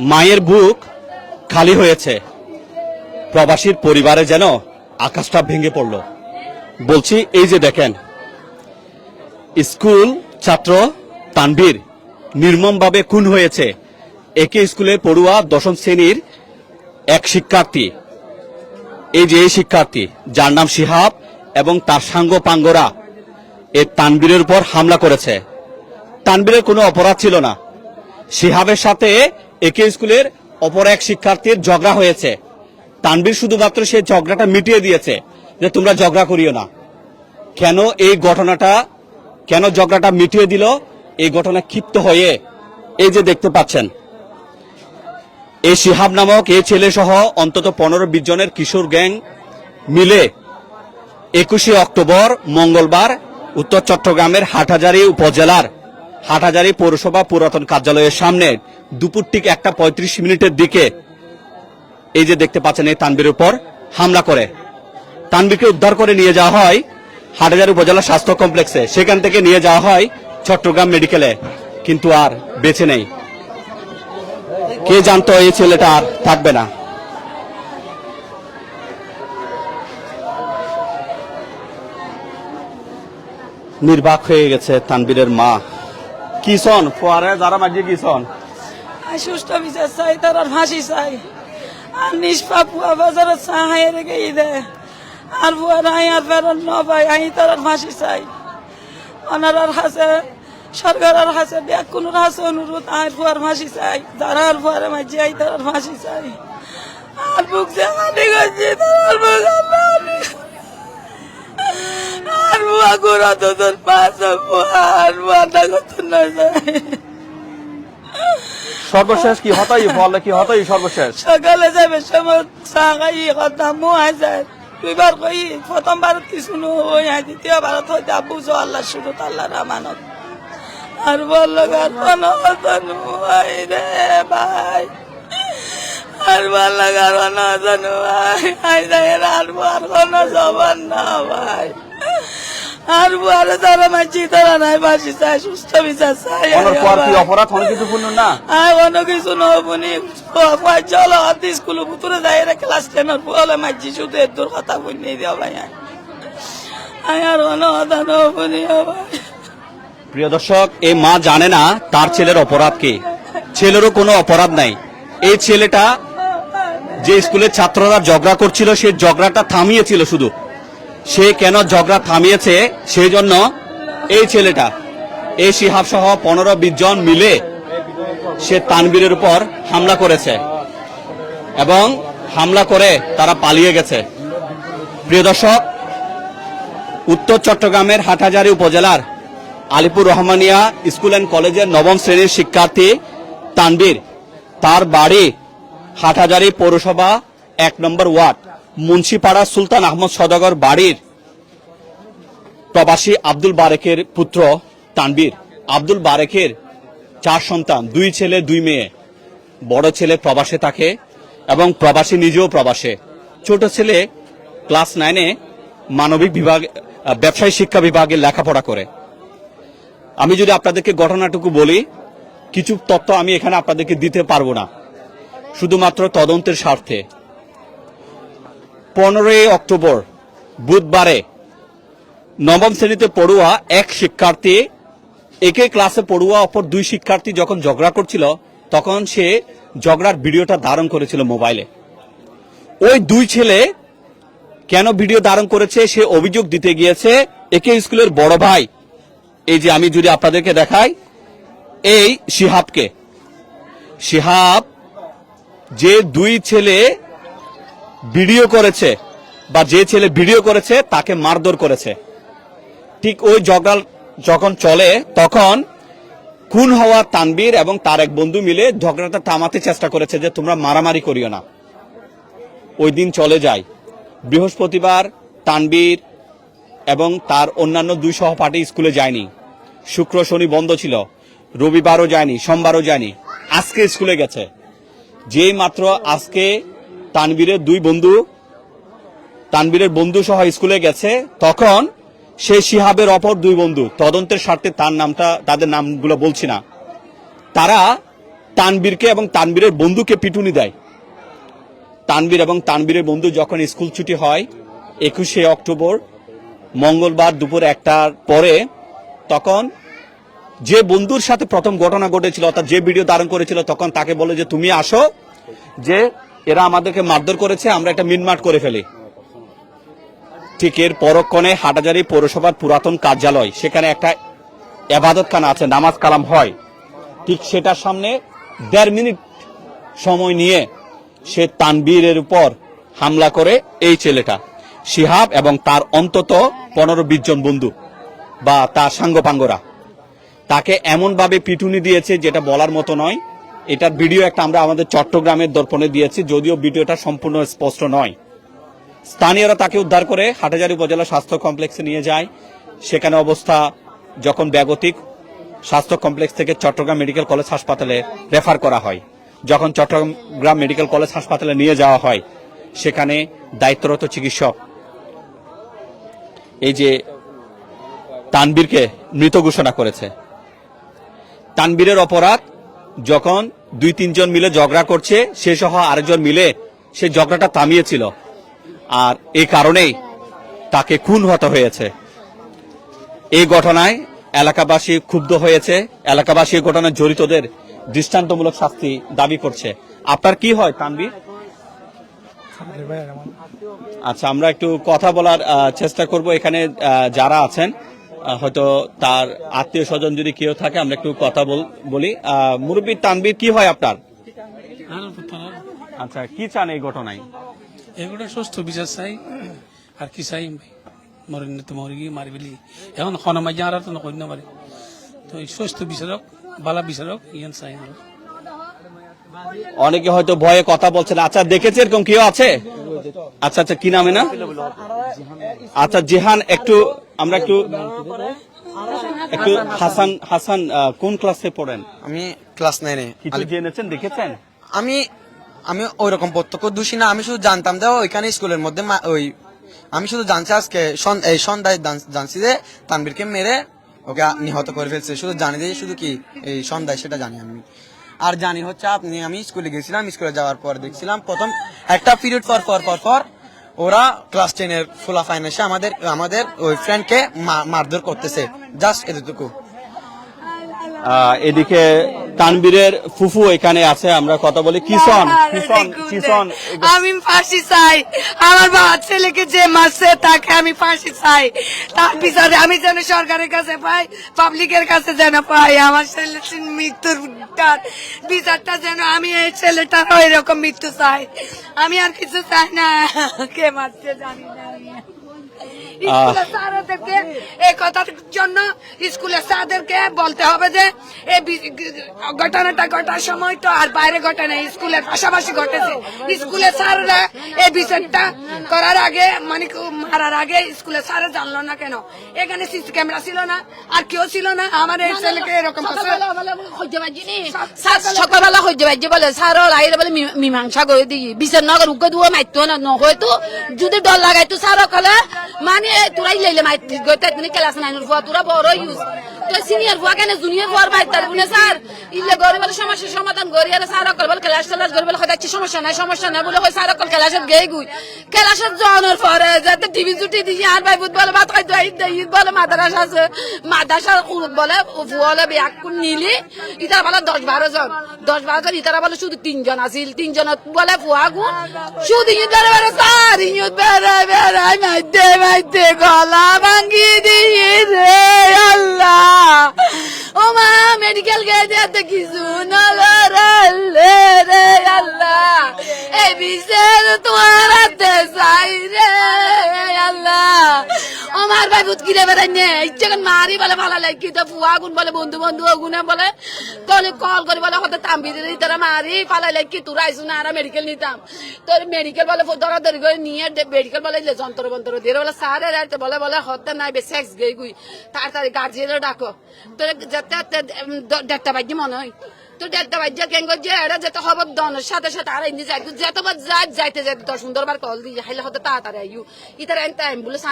মায়ের বুক খালি হয়েছে। প্রবাসীর পরিবারে যেন আকাশটা ভেঙে পড়ল। বলছি, এই যে দেখেন, স্কুল ছাত্র তানভীর নির্মমভাবে খুন হয়েছে। একে স্কুলে পড়ুয়া দশম শ্রেণির এক শিক্ষার্থী। এই যে এই শিক্ষার্থী, যার নাম শিহাব এবং তার সাঙ্গ পাঙ্গরা এই তানবীরের উপর হামলা করেছে। তানবীরের কোনো অপরাধ ছিল না। শিহাবের সাথে একে স্কুলের অপর এক শিক্ষার্থীর ঝগড়া হয়েছে। তানবীর শুধুমাত্র সেই ঝগড়াটা মিটিয়ে দিয়েছে যে তোমরা ঝগড়া করিও না। কেন এই ঘটনাটা, কেন ঝগড়াটা মিটিয়ে দিল? এই ঘটনা ক্ষিপ্ত হয়ে এই যে দেখতে পাচ্ছেন, এই শিহাব নামক এই ছেলে সহ অন্তত পনেরো বিশ জনের কিশোর গ্যাং মিলে একুশে অক্টোবর মঙ্গলবার উত্তর চট্টগ্রামের হাটহাজারী উপজেলার হাটহাজারী পৌরসভা পুরাতন কার্যালয়ের সামনে দুপুর ঠিক একটা পঁয়ত্রিশ মিনিটের দিকে এই যে দেখতে পাচ্ছেন এই তানবীর উপর হামলা করে। তানবীরকে উদ্ধার করে নিয়ে যাওয়া হয় হাটহাজারী উপজেলা স্বাস্থ্য কমপ্লেক্সে। সেখান থেকে নিয়ে যাওয়া হয় চট্টগ্রাম মেডিকেলে। কিন্তু আর বেঁচে নেই। কে জানতো এই ছেলেটা আর থাকবে না। নির্বাক হয়ে গেছে তানবীরের মা। কিসন ফোয়ারে যারা মাঝে কিসন আর সুস্থ বিচার চাই তার আর ফাঁসি চাই। আর নিষ্পাপ বুয়া বাজারে চাহাই রেখে দে আর বুয়া নাই, আর ফেরত ন পাই, আই তার আর ফাঁসি চাই। ওনার হাসে, সরকারের হাসে ব্যাগ কোন হাসে অনুরোধ আর ফুয়ার ফাঁসি চাই। যারা আর ফুয়ারে মাঝে আই তার আর ফাঁসি চাই। আর বুক যে হানি গেছে তার আর বুক আর গুড়া তো তোর পাশে বুয়া আর বুয়া কত সর্বশেষ কি হতাই বলে কি হতাই সর্বশেষ সকালে যাবে সময় চা খাই কথা মো আই যায় দুইবার কই প্রথম ভারত কি শুনো ওই দ্বিতীয় ভারত হইতে আবু জো আল্লাহ শুরু আল্লাহ রামানত আর বলল গার অনতন আই রে ভাই আর বলল গার অনতন ভাই আই যায় আর বার কোন জবান না ভাই আর বুয়ারে তারা নাই বাসি চাই সুস্থ বিচার চাই অপরাধ? হন কিছু পূর্ণ না? অন্য কিছু নহবনি চলো হাত স্কুল ভিতরে যাই রে ক্লাস টেনের বলে শুধু এর দূর কথা বুঝিয়ে দিও ভাই আয়। আয় আর অন্য কথা নহবনি ভাই। প্রিয় দর্শক এই মা জানে না তার ছেলের অপরাধ কি। ছেলেরও কোনো অপরাধ নাই। এই ছেলেটা যে স্কুলের ছাত্ররা ঝগড়া করছিল সেই ঝগড়াটা থামিয়েছিল শুধু। সে কেন ঝগড়া থামিয়েছে? সেই জন্য এই ছেলেটা, এই শিহাব সহ পনেরো বিশ জন মিলে সে তানবীরের উপর হামলা করেছে এবং হামলা করে তারা পালিয়ে গেছে। প্রিয় দর্শক, উত্তর চট্টগ্রামের হাটহাজারী উপজেলার আলিপুর রহমানিয়া স্কুল অ্যান্ড কলেজের নবম শ্রেণির শিক্ষার্থী তানবীর তার বাড়ি হাটহাজারী পৌরসভা এক নম্বর ওয়ার্ড। মুন্সিপাড়া সুলতান আহমদ সদাগর বাড়ির প্রবাসী আব্দুল বারেকের পুত্র তানবীর আব্দুল বারেকের চার সন্তান, দুই ছেলে, দুই মেয়ে। বড় ছেলে প্রবাসে থাকে এবং প্রবাসী নিজেও প্রবাসে। ছোট ছেলে ক্লাস নাইনে মানবিক বিভাগ ব্যবসায়ী শিক্ষা বিভাগে লেখাপড়া করে। আমি যদি আপনাদেরকে ঘটনাটুকু বলি, কিছু তথ্য আমি এখানে আপনাদেরকে দিতে পারব না। শুধুমাত্র তদন্তের স্বার্থে। পনেরোই অক্টোবর, বুধবারে নবম শ্রেণীতে পড়ুয়া এক শিক্ষার্থী, একে ক্লাসে পড়ুয়া অপর দুই শিক্ষার্থী যখন ঝগড়া করছিল, তখন সে ঝগড়ার ভিডিওটা ধারণ করেছিল মোবাইলে। ওই দুই ছেলে কেন ভিডিও ধারণ করেছে, সে অভিযোগ দিতে গিয়েছে, একে স্কুলের বড় ভাই, এই যে আমি যদি আপনাদেরকে দেখাই, এই শিহাবকে। শিহাব যে দুই ছেলে ভিডিও করেছে বা যে ছেলে ভিডিও করেছে তাকে মারধর করেছে। ঠিক ওই জগাল যখন চলে, তখন খুন হওয়া তানবীর এবং তার এক বন্ধু মিলে ঝগড়াটা থামাতে চেষ্টা করেছে যে, তোমরা মারামারি করিও না। ওই দিন চলে যায়। বৃহস্পতিবার তানবীর এবং তার অন্যান্য দুই সহপাঠী স্কুলে যায়নি। শুক্র, শনি বন্ধ ছিল। রবিবারও যায়নি, সোমবারও যায়নি। আজকে স্কুলে গেছে। যেই মাত্র আজকে তানবীরের দুই বন্ধু তানবীরের বন্ধু সহ স্কুলে গেছে। তখন সে শিহাবের অপর দুই বন্ধু, তদন্তের স্বার্থে তার নামটা, তাদের নামগুলো বলছি না। তারা তানবীরকে এবং তানবীরের বন্ধুকে পিটুনি দেয়। তানবীর এবং তানবীরের বন্ধু যখন স্কুল ছুটি হয়, একুশে অক্টোবর, মঙ্গলবার দুপুর একটার পরে, তখন যে বন্ধুর সাথে প্রথম ঘটনা ঘটেছিল অর্থাৎ যে ভিডিও ধারণ করেছিল, তখন তাকে বলে যে, তুমি আসো। যে এরা আমাদেরকে মারধর করেছে, আমরা একটা মিনমাট করে ফেলি। ঠিক এর পরক্ষণে হাটাজারি পৌরসভার পুরাতন কার্যালয়, সেখানে একটা এবাদতখানা আছে, নামাজ কালাম হয়। ঠিক সেটার সামনে দেড় মিনিট সময় নিয়ে সে তানবীরের উপর হামলা করে এই ছেলেটা, শিহাব এবং তার অন্তত পনেরো বিশ জন বন্ধু বা তার সাঙ্গপাঙ্গরা। তাকে এমনভাবে পিটুনি দিয়েছে যেটা বলার মতো নয় এটার ভিডিও একটা আমরা আমাদের চট্টগ্রামের দর্পণে দিয়েছি, যদিও ভিডিওটা সম্পূর্ণ স্পষ্ট নয়। স্থানীয়রা তাকে উদ্ধার করে হাটাজারি উপজেলা স্বাস্থ্য কমপ্লেক্সে নিয়ে যায়। সেখানে অবস্থা যখন ব্যাগতিক স্বাস্থ্য কমপ্লেক্স থেকে চট্টগ্রাম মেডিকেল কলেজ হাসপাতালে রেফার করা হয়। যখন চট্টগ্রাম মেডিকেল কলেজ হাসপাতালে নিয়ে যাওয়া হয়, সেখানে দায়িত্বরত চিকিৎসক, এই যে তানবীরকে মৃত ঘোষণা করেছে। তানবীরের অপরাধ যখন দুই তিনজন মিলে ঝগড়া করছে, সে সহ আরেকজন মিলে সে ঝগড়াটা থামিয়েছিল। আর এই কারণেই তাকে খুন হতে হয়েছে। এই ঘটনায় এলাকাবাসী ক্ষুব্ধ হয়েছে। এলাকাবাসী ঘটনায় জড়িতদের দৃষ্টান্তমূলক শাস্তি দাবি করছে। আপনার কি হয় তানবীর আচ্ছা আমরা একটু কথা বলার চেষ্টা করব। এখানে যারা আছেন হয়তো তার আত্মীয় স্বজন যদি কেউ থাকে আমরা একটু কথা বল- মুরব্বী তানবীর কি হয় আপনার? আচ্ছা কি চান এই ঘটনায়? এগুলো সুস্থ বিচার চাই আর কি চাই? মরেন তো মরে গিয়ে মারি ফেলি এখন খনমাই যাওয়ার তো নকরি না পারে তো এই সুস্থ বিচারক বালা বিচারক ইয়ান চাই আর অনেকে হয়তো ভয়ে কথা বলছেন। আচ্ছা দেখেছে এরকম কেউ আছে? আচ্ছা আচ্ছা কি নামে না আচ্ছা জেহান একটু আমরা একটু একটু হাসান হাসান কোন ক্লাসে পড়েন? আমি ক্লাস নাইনে কিছু জেনেছেন দেখেছেন? আমি আমি ওই রকম প্রত্যক্ষ দোষী না আমি শুধু জানতাম যে ওইখানে স্কুলের মধ্যে ওই আমি শুধু জানছি আজকে এই সন্ধ্যায় জানছি যে তানবীরকে মেরে ওকে নিহত করে ফেলছে। শুধু জানি যে শুধু কি এই সন্ধ্যায় সেটা জানি আমি। আর জানি হচ্ছে আপনি আমি স্কুলে গেছিলাম স্কুলে যাওয়ার পর দেখছিলাম প্রথম একটা পিরিয়ড পর পর পর পর ওরা ক্লাস টেনের ফুলা ফাইন এসে আমাদের আমাদের ওই ফ্রেন্ডকে মারধর করতেছে। জাস্ট এতটুকু। এদিকে তানবীরের ফুফু এখানে আছে আমরা কথা বলি কিষণ। আমি ফাঁসি চাই। আমার বাবা ছেলেকে যে মারছে তাকে আমি ফাঁসি চাই। তার বিচারে আমি যেন সরকারের কাছে পাই পাবলিকের কাছে যেন পাই। আমার ছেলে মৃত্যুর বিচারটা যেন আমি এই ছেলেটার ওই রকম মৃত্যু চাই। আমি আর কিছু চাই না। কে মারছে জানি না। স্যারদেরকে এই কথার জন্য স্কুলের স্যারদেরকে বলতে হবে যে এই ঘটনাটা ঘটার সময় তো আর বাইরে ঘটে নাই স্কুলের পাশাপাশি ঘটেছে। স্কুলের স্যাররা এই করার আগে মানে মারার আগে স্কুলের স্যার জানলো না কেন? এখানে সিসি ক্যামেরা ছিল না আর কেউ ছিল না। আমার এই ছেলেকে এরকম সকালবেলা হইতে পারছে বলে স্যার আইলে বলে মীমাংসা করে দিই। বিচার নগর উকে দুয়া মাইতো না নহয়তো যদি ডর লাগাইতো স্যার কলে। মানে তোরাই লাইলে মাইতি গইতে তুমি ক্লাস নাইনের ফুয়া তোরা বড় ইউজ তো সিনিয়র ফুয়া কেন জুনিয়র ফুয়ার মাইতার বুনে স্যার। ইলে গরে বলে সমস্যার সমাধান করি আর স্যার কল বলে ক্লাস করে বলে হয়তো সমস্যা নাই সমস্যা নাই বলে হয় স্যার কল ক্লাসের গেই গুই। ক্লাসের জনের পরে যাতে টিভি জুটি দিয়ে আর ভাই বুধ বলে ভাত খাইতে ঈদ ঈদ বলে মাদ্রাসা আছে। মাদ্রাসার কুরুত বলে ফুয়ালে বিয়াক নিলি। ইতার বলে দশ বারো জন। দশ বারো জন, ইতারা বলে শুধু তিনজন আছিল। তিনজনত বলে ফুয়া গু। শুধু ইট বেড়ে বেড়ে, স্যার ইট বেড়ে বেড়ে, মাইতে মাইতে, গলা ভাঙ্গি দিয়ে রে, আল্লাহ। 啊。ও মা মেডিকেল গেছে এত কিছু রে আল্লাহ। এই বিষয় তোমার হাতে চাই রে আমার ভাই, ভূত কিনে বেড়াই নে? ইচ্ছে করে মারি বলে, ভালো লাগে তো ফুয়া গুন বলে, বন্ধু বন্ধু গুনে বলে। তলে কল করে বলে, হতে তাম্বি দিদি তোরা মারি পালাই লাগে তোরা আইসু না, আর মেডিকেল নিতাম। তোর মেডিকেল বলে ধরা ধরি করে নিয়ে মেডিকেল বলে দিলে যন্ত্র বন্তর দিয়ে বলে রাইতে বলে বলে হতে নাই, বে সেক্স গই গুই। তাড়াতাড়ি গার্জিয়ানও ডাকো। তোর মনে হয় তো কেন যে এরা যেতে দনের সাথে সাথে আর এমনি যাই যাই যাইতে সুন্দরবার কল দিয়ে হাইলে হতে তাড়াতাড়ি ইতার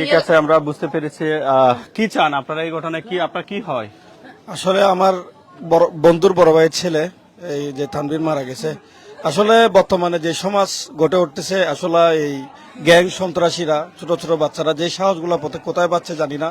ঠিক আছে, আমরা বুঝতে পেরেছি কি চান? আপনারা এই ঘটনায় কি, আপনার কি হয়? আসলে আমার বন্ধুর বড় ভাইয়ের ছেলে, এই যে তানভীর মারা গেছে। আসলে বর্তমানে যে সমাজ গড়ে উঠতেছে, আসলে এই গ্যাং সন্ত্রাসীরা, ছোট ছোট বাচ্চারা যে সাহসগুলো পথে কোথায় পাচ্ছে জানি না।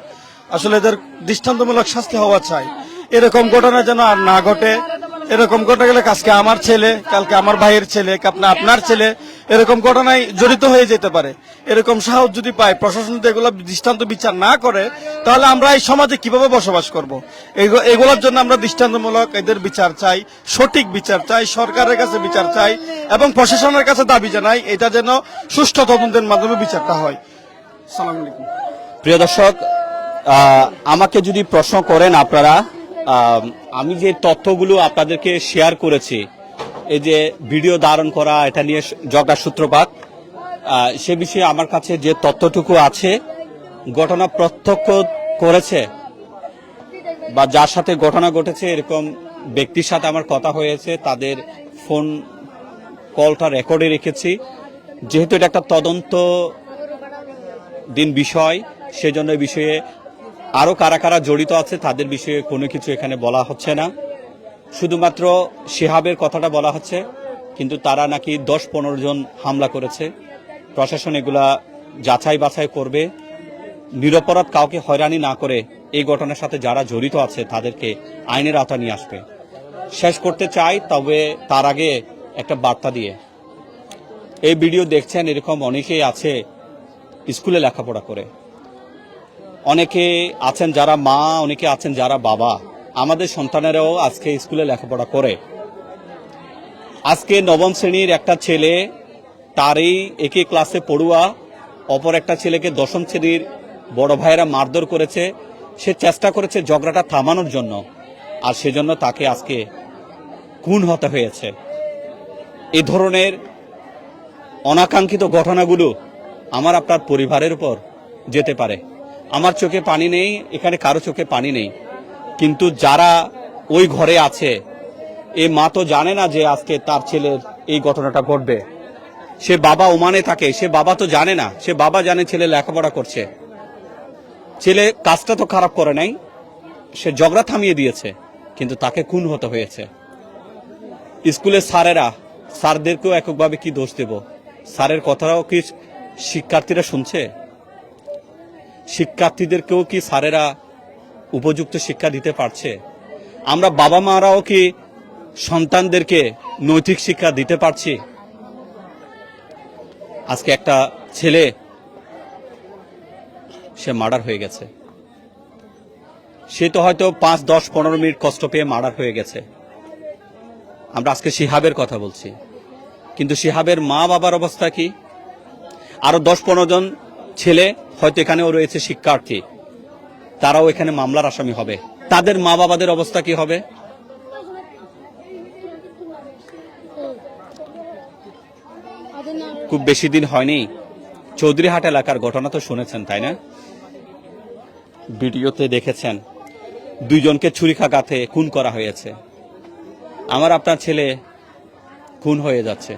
আসলে এদের দৃষ্টান্তমূলক শাস্তি হওয়া চাই। এরকম ঘটনা যেন আর না ঘটে, এরকম ঘটে গেলে আজকে আমার ছেলে, কালকে আমার ভাইয়ের ছেলে আপনার আপনার ছেলে, এরকম ঘটনায় জড়িত হয়ে যেতে পারে। এরকম সাহস যদি পায়, প্রশাসন এগুলো দৃষ্টান্ত বিচার না করে, তাহলে আমরা এই সমাজে কীভাবে বসবাস করব? এগু- এগুলোর জন্য আমরা দৃষ্টান্তমূলক এদের বিচার চাই, সঠিক বিচার চাই, সরকারের কাছে বিচার চাই, এবং প্রশাসনের কাছে দাবি জানাই এটা যেন সুষ্ঠু তদন্তের মাধ্যমে বিচারটা হয়। সালাম প্রিয় দর্শক আমাকে যদি প্রশ্ন করেন আপনারা আমি যে তথ্যগুলো আপনাদেরকে শেয়ার করেছি, এই যে ভিডিও ধারণ করা, এটা নিয়ে ঝগড়ার সূত্রপাত সে বিষয়ে আমার কাছে যে তথ্যটুকু আছে, ঘটনা প্রত্যক্ষ করেছে, বা যার সাথে ঘটনা ঘটেছে, এরকম ব্যক্তির সাথে আমার কথা হয়েছে, তাদের ফোন কলটা রেকর্ডে রেখেছি। যেহেতু এটা একটা তদন্ত দিন বিষয়, সেজন্য বিষয়ে আরও কারা কারা জড়িত আছে তাদের বিষয়ে কোনো কিছু এখানে বলা হচ্ছে না। শুধুমাত্র শিহাবের কথাটা বলা হচ্ছে, কিন্তু তারা নাকি দশ পনেরো জন হামলা করেছে। প্রশাসন এগুলা যাচাই বাছাই করবে। নিরপরাধ কাউকে হয়রানি না করে এই ঘটনার সাথে যারা জড়িত আছে তাদেরকে আইনের আওতা নিয়ে আসবে। শেষ করতে চাই, তবে তার আগে একটা বার্তা দিয়ে। এই ভিডিও দেখছেন এরকম অনেকেই আছে স্কুলে লেখাপড়া করে। অনেকে আছেন যারা মা, অনেকে আছেন যারা বাবা। আমাদের সন্তানেরাও আজকে স্কুলে লেখাপড়া করে। আজকে নবম শ্রেণির একটা ছেলে, তারই একই ক্লাসে পড়ুয়া, অপর একটা ছেলেকে দশম শ্রেণির বড় ভাইয়েরা মারধর করেছে। সে চেষ্টা করেছে ঝগড়াটা থামানোর জন্য, আর সেজন্য তাকে আজকে খুন হতে হয়েছে। এ ধরনের অনাকাঙ্ক্ষিত ঘটনাগুলো আমার আপনার পরিবারের উপর যেতে পারে। আমার চোখে পানি নেই, এখানে কারও চোখে পানি নেই। কিন্তু যারা ওই ঘরে আছে, এ মা তো জানে না যে আজকে তার ছেলের এই ঘটনাটা ঘটবে। সে বাবা ওমানে থাকে, সে বাবা তো জানে না, সে বাবা জানে ছেলে লেখাপড়া করছে। ছেলে কাজটা তো খারাপ করে নাই, সে ঝগড়া থামিয়ে দিয়েছে, কিন্তু তাকে খুন হতে হয়েছে। স্কুলের স্যারেরা, স্যারদেরকেও এককভাবে কি দোষ দেব? স্যারের কথাটাও কি শিক্ষার্থীরা শুনছে? শিক্ষার্থীদেরকেও কি স্যারেরা উপযুক্ত শিক্ষা দিতে পারছে? আমরা বাবা মারাও কি সন্তানদেরকে নৈতিক শিক্ষা দিতে পারছি? আজকে একটা ছেলে, সে মার্ডার হয়ে গেছে। সে তো হয়তো পাঁচ, দশ, পনেরো মিনিট কষ্ট পেয়ে মার্ডার হয়ে গেছে। আমরা আজকে শিহাবের কথা বলছি। কিন্তু শিহাবের মা বাবার অবস্থা কি? আরও দশ, পনেরো জন ছেলে, হয়তো এখানেও রয়েছে শিক্ষার্থী। তারাও এখানে মামলার আসামি হবে। তাদের মা বাবাদের অবস্থা কি হবে? খুব বেশি দিন হয়নি। চৌধুরীহাট এলাকার ঘটনা তো শুনেছেন, তাই না? ভিডিওতে দেখেছেন, দুইজনকে ছুরিকাঘাতে খুন করা হয়েছে। আমার আপনার ছেলে খুন হয়ে যাচ্ছে।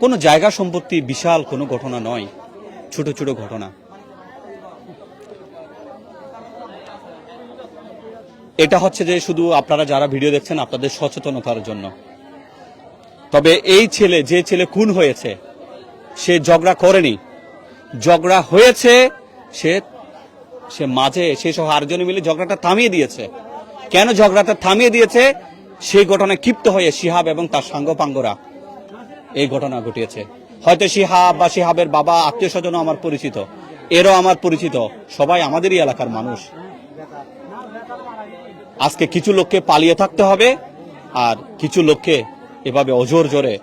কোনো জায়গা সম্পত্তি বিশাল, কোনো ঘটনা নয়। ছোট ছোট ঘটনা। এটা হচ্ছে যে শুধু আপনারা যারা ভিডিও দেখছেন আপনাদের সচেতনতার জন্য। তবে এই ছেলে, যে ছেলে খুন হয়েছে, সে ঝগড়া করেনি। ঝগড়া হয়েছে, সে সে মাঝে, সে সহ আরেকজনে মিলে ঝগড়াটা থামিয়ে দিয়েছে। কেন ঝগড়াটা থামিয়ে দিয়েছে? সেই ঘটনায় ক্ষিপ্ত হয়ে শিহাব এবং তার সাঙ্গপাঙ্গরা এই ঘটনা ঘটিয়েছে। হয়তো শিহাব বা শিহাবের বাবা, আত্মীয় স্বজনও আমার পরিচিত। এরও আমার পরিচিত। সবাই আমাদেরই এলাকার মানুষ। আজকে কিছু লোককে পালিয়ে থাকতে হবে আর কিছু লোককে এভাবে অজোর জোরে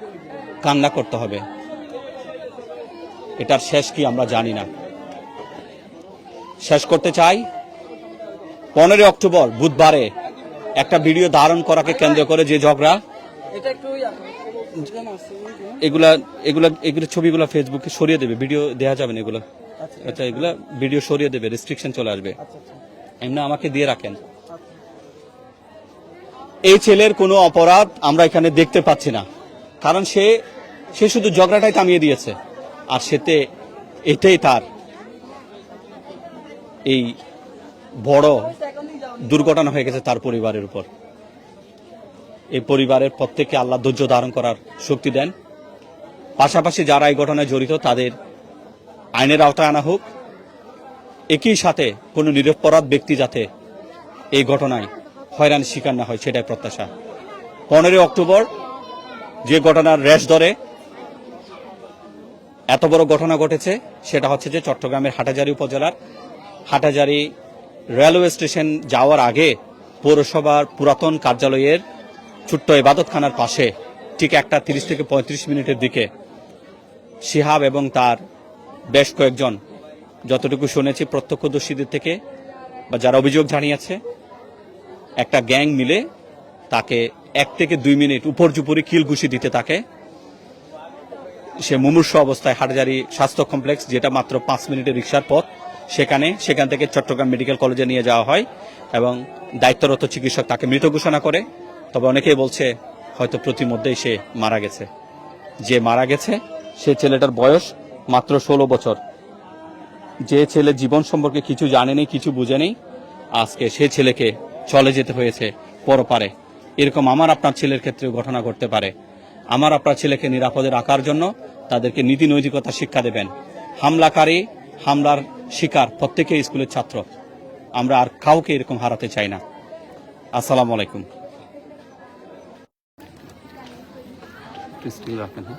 কান্না করতে হবে। এটার শেষ কি আমরা জানি না। শেষ করতে চাই। পনেরোই অক্টোবর বুধবারে একটা ভিডিও ধারণ করাকে কেন্দ্র করে যে ঝগড়া। এগুলা এগুলা এগুলো ছবিগুলো ফেসবুকে সরিয়ে দেবে ভিডিও দেওয়া যাবে না এগুলো। আচ্ছা এগুলা ভিডিও সরিয়ে দেবে রেস্ট্রিকশন চলে আসবে। এমনি আমাকে দিয়ে রাখেন। এই ছেলের কোনো অপরাধ আমরা এখানে দেখতে পাচ্ছি না। কারণ সে সে শুধু ঝগড়াটাই থামিয়ে দিয়েছে। আর সেতে এটাই তার এই বড় দুর্ঘটনা হয়ে গেছে তার পরিবারের উপর। এই পরিবারের প্রত্যেককে আল্লাহ ধৈর্য ধারণ করার শক্তি দেন। পাশাপাশি যারা এই ঘটনায় জড়িত, তাদের আইনের আওতায় আনা হোক। একই সাথে কোনো নিরপরাধ ব্যক্তি যাতে এই ঘটনায় হয়রান শিকার না হয়, সেটাই প্রত্যাশা। পনেরোই অক্টোবর যে ঘটনার রেশ ধরে, এত বড় ঘটনা ঘটেছে, সেটা হচ্ছে যে চট্টগ্রামের হাটাজারি উপজেলার হাটাজারি রেলওয়ে স্টেশন যাওয়ার আগে পৌরসভার পুরাতন কার্যালয়ের ছোট্ট ইবাদতখানার পাশে, ঠিক একটা তিরিশ থেকে পঁয়ত্রিশ মিনিটের দিকে, শিহাব এবং তার বেশ কয়েকজন, যতটুকু শুনেছি প্রত্যক্ষদর্শীদের থেকে, বা যারা অভিযোগ জানিয়েছে, একটা গ্যাং মিলে তাকে এক থেকে দুই মিনিট উপর জুপুরি কিল ঘুষি দিতে তাকে। সে মুমূর্ষ অবস্থায় হাটজারি স্বাস্থ্য কমপ্লেক্স, যেটা মাত্র পাঁচ মিনিটের রিক্সার পথ, সেখানে, সেখান থেকে চট্টগ্রাম মেডিকেল কলেজে নিয়ে যাওয়া হয় এবং দায়িত্বরত চিকিৎসক তাকে মৃত ঘোষণা করে। তবে অনেকেই বলছে হয়তো প্রতিমধ্যেই সে মারা গেছে। যে মারা গেছে, সে ছেলেটার বয়স মাত্র ষোলো বছর। যে ছেলে জীবন সম্পর্কে কিছু জানেনি কিছু বুঝেনি আজকে সে ছেলেকে চলে যেতে হয়েছে পরপারে। এরকম আমার আপনার ছেলের ক্ষেত্রে ঘটনা ঘটতে পারে। আমার আপনার ছেলেকে নিরাপদে রাখার জন্য তাদেরকে নীতি নৈতিকতা শিক্ষা দেবেন। হামলাকারী, হামলার শিকার প্রত্যেকে স্কুলের ছাত্র। আমরা আর কাউকে এরকম হারাতে চাই না। আসসালামু আলাইকুম। স্টিল রাখেন হ্যাঁ?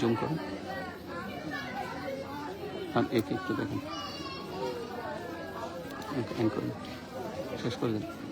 জুম করুন। আর একে একটু দেখেন। করুন। শেষ করে দিন।